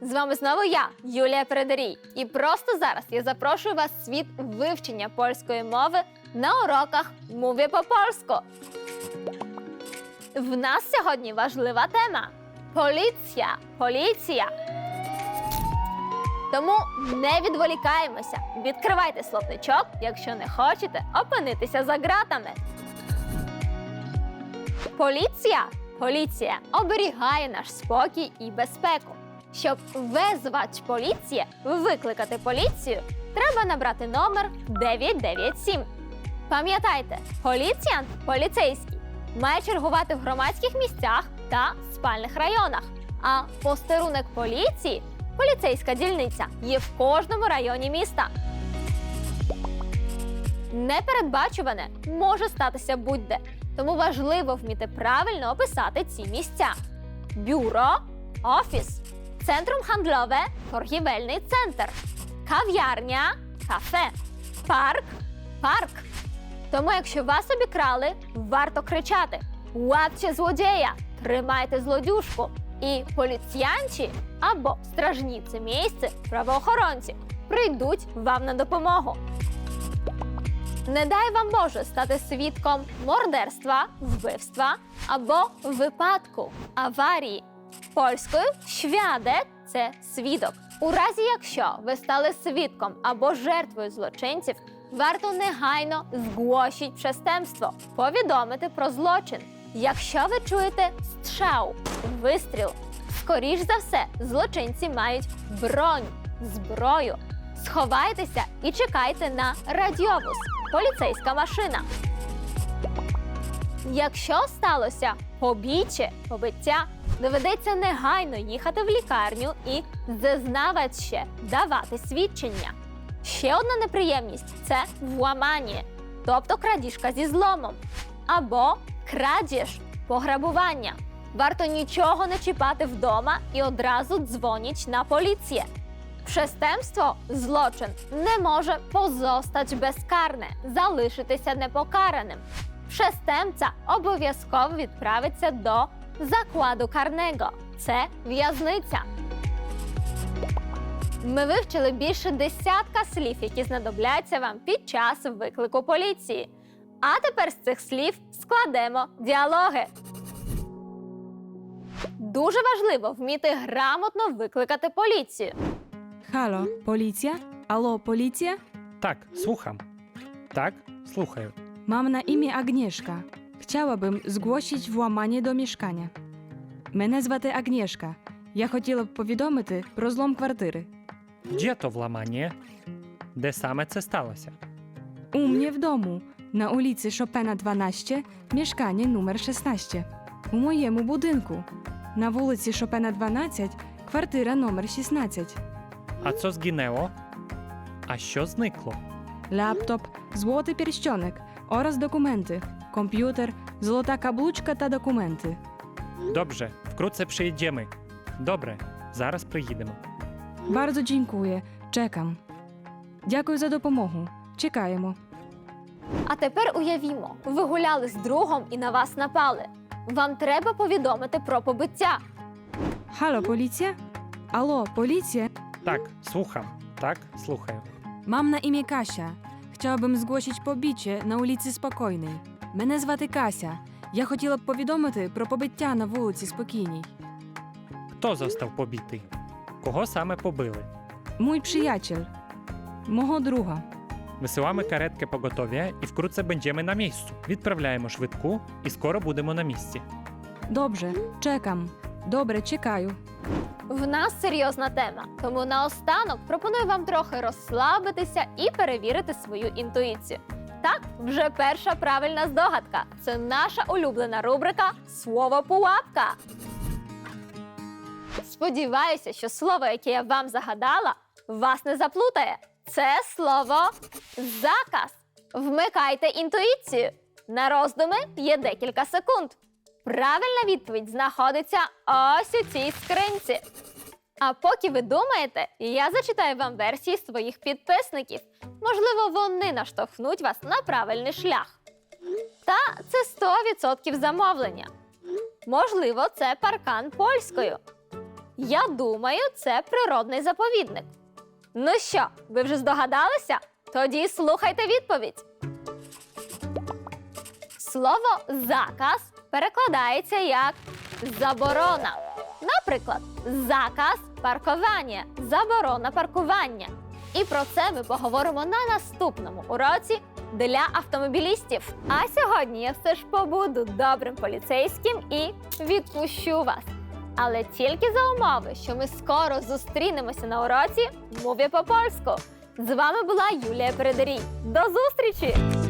З вами знову я, Юлія Передарій. І просто зараз я запрошую вас в світ вивчення польської мови на уроках Мові по польську. В нас сьогодні важлива тема поліція. Поліція. Тому не відволікаємося. Відкривайте словничок, якщо не хочете опинитися за ґратами. Поліція. Поліція оберігає наш спокій і безпеку. Щоб визвати поліцію, викликати поліцію, треба набрати номер 997. Пам'ятайте, поліціянт поліцейський має чергувати в громадських місцях та спальних районах. А постерунок поліції, поліцейська дільниця, є в кожному районі міста. Непередбачуване може статися будь-де, тому важливо вміти правильно описати ці місця: бюро, офіс, центрум хандлове, торгівельний центр, кав'ярня, кафе, парк, парк. Тому, якщо вас обікрали, варто кричати: Łapcie злодія! Тримайте злодюжку! І поліціянчі або стражніці місце правоохоронці прийдуть вам на допомогу. Не дай вам Боже стати свідком мордерства, вбивства або випадку аварії. Польською «świadek» – це свідок. У разі, якщо ви стали свідком або жертвою злочинців, варто негайно зглощить przestępstwo, повідомити про злочин. Якщо ви чуєте стріл, вистріл, скоріш за все, злочинці мають бронь, зброю. Сховайтеся і чекайте на радіовоз, поліцейська машина. Якщо сталося побіче, побиття, доведеться негайно їхати в лікарню і зазнаваче давати свідчення. Ще одна неприємність це вламання, тобто крадіжка зі зломом, або крадіж, пограбування. Варто нічого не чіпати вдома і одразу дзвоніть на поліцію. Przestępstwo, злочин не може позостать безкарне, залишитися непокараним. Przestępca обов'язково відправиться до закладу карного. Це в'язниця. Ми вивчили більше десятка слів, які знадобляться вам під час виклику поліції. А тепер з цих слів складемо діалоги. Дуже важливо вміти грамотно викликати поліцію. Halo, policja? Alo, policja? Tak, słucham. Tak, słuchaj. Mam na imię Agnieszka. Chciałabym zgłosić włamanie do mieszkania. Мене звати Агнєшка. Я хотіла б повідомити про злом квартири. Gdzie to włamanie? Де саме це сталося? У mnie w domu, na ulicy Chopina 12, mieszkanie numer 16. У моєму будинку, на вулиці Chopina 12, квартира номер 16. A co zginęło? A що зникло? Laptop, злотий pierścionek oraz dokumenty, komputer, złota kablучка та документи. Dobrze, wkrótce przyjedziemy. Добре, зараз приїдемо. Bardzo dziękuję. Czekam. Дякую за допомогу. Чекаємо. А тепер уявімо, ви гуляли з другом і на вас напали. Вам треба повідомити про побиття. Halo, policja? Alo, policja? Tak, słucham. Tak, słuchaj. Mam na imię Kasia. Chciałabym zgłosić pobicie на ulicy Spokojnej. Мене звати Кася. Я хотіла б повідомити про побиття на вулиці Спокійній. Хто został побитий? Кого саме побили? Mój przyjaciel. Мого друга. Висилаємо каретки поготов'я і вкрутце będziemy на місcu. Відправляємо швидку і скоро будемо на місці. Dobrze, czekam. Добре, чекаю. В нас серйозна тема, тому наостанок пропоную вам трохи розслабитися і перевірити свою інтуїцію. Так, вже перша правильна здогадка. Це наша улюблена рубрика Слово пуапка. Сподіваюся, що слово, яке я вам загадала, вас не заплутає. Це слово заказ. Вмикайте інтуїцію. На роздуми є декілька секунд. Правильна відповідь знаходиться ось у цій скринці. А поки ви думаєте, я зачитаю вам версії своїх підписників. Можливо, вони наштовхнуть вас на правильний шлях. Та це 100% замовлення. Можливо, це паркан польською. Я думаю, це природний заповідник. Ну що, ви вже здогадалися? Тоді слухайте відповідь. Слово заказ перекладається як заборона. Наприклад, заказ паркування, заборона паркування. І про це ми поговоримо на наступному уроці для автомобілістів. А сьогодні я все ж побуду добрим поліцейським і відпущу вас. Але тільки за умови, що ми скоро зустрінемося на уроці мові по польську. З вами була Юлія Передарій. До зустрічі!